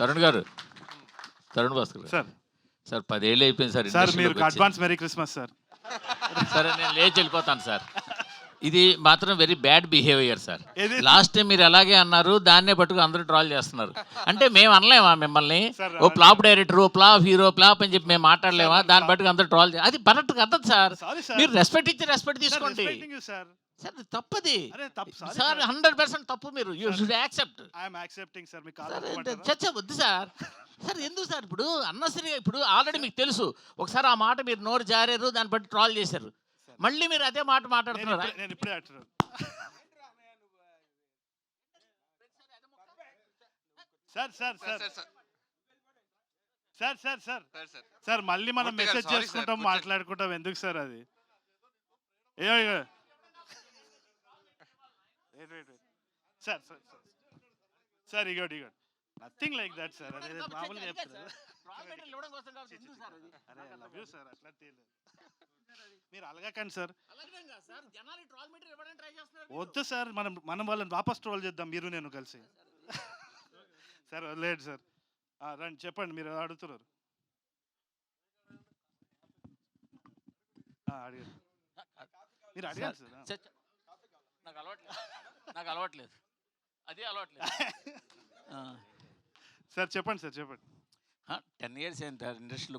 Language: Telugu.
తరుణ్ గారు. తరుణ్ భాస్కర్ గారు. సార్. సార్ పదేళ్ళు అయిపోయింది సార్ సార్ ఇండస్ట్రీలోకి మీరు వచ్చి. Advance merry Christmas sir. సరే నేను లేచి వెళ్ళిపోతాను సార్. ఇది మాత్రం వెరీ బ్యాడ్ బిహేవియర్ సార్. ఏది? లాస్ట్ టైం మీరు అలాగే అన్నారు దాన్నే పట్టుకు అందరూ ట్రాల్ చేస్తున్నారు. అంటే మేము అనలేమా మిమ్మల్ని? సార్, ఓ ప్లాప్ డైరెక్టర్ ఓ ప్లాప్ హీరో ప్లాప్ అని చెప్పి మేము మాట్లాడలేమా? దాన్ని పట్టుకు అందరూ ట్రాల్ అది పర్ఫెక్ట్ సార్. Sorry sir. మీరు రెస్పెక్ట్ ఇచ్చి రెస్పెక్ట్ తీసుకోండి. సార్. సార్ తప్పది. అరే తప్పు. సారీ సార్ హండ్రెడ్ పర్సెంట్ తప్పు మీరు. You should accept I'm accepting sir మీకు చర్చ వద్దు సార్. సార్ ఎందుకు సార్? ఇప్పుడు అన్నసరిగా ఇప్పుడు ఆల్రెడీ మీకు తెలుసు. ఒకసారి ఆ మాట మీరు నోరు జారారు దాన్ని బట్టి ట్రాల్ చేశారు. మళ్ళీ మీరు అదే మాట మాట్లాడుతున్నారు. నేను ఇప్పుడే అంటున్నాను. Sir sir sir. Sir sir. Sir sir మళ్ళీ మనం మెసేజ్ చేసుకుంటాం. మాట్లాడుకుంటాం. ఎందుకు సార్ అది? ఏ ఏ, ఏ. Wait, wait, wait. Sir sir sir. Sir ఇగోటి ఇగోటి నథింగ్ లైక్ దట్ సార్ అదే మామూలుగా చెప్తారు. అరే లవ్ యూ సార్ అట్లా తెలియదు మీరు అలగకండి సార్. వద్దు సార్ మనం మనం వాళ్ళని వాపస్ ట్రోల్ చేద్దాం మీరు నేను కలిసి. సార్ లేదు సార్. రండి చెప్పండి మీరు అడుగుతున్నారు. అడిగారు. మీరు అడిగారు సార్. నాకు అలవాట్లేదు. నాకు అలవాట్లేదు అదే అలవాట్లేదు. సార్ చెప్పండి సార్ చెప్పండి. టెన్ ఇయర్స్ అయింది ఇండస్ట్రీలోకి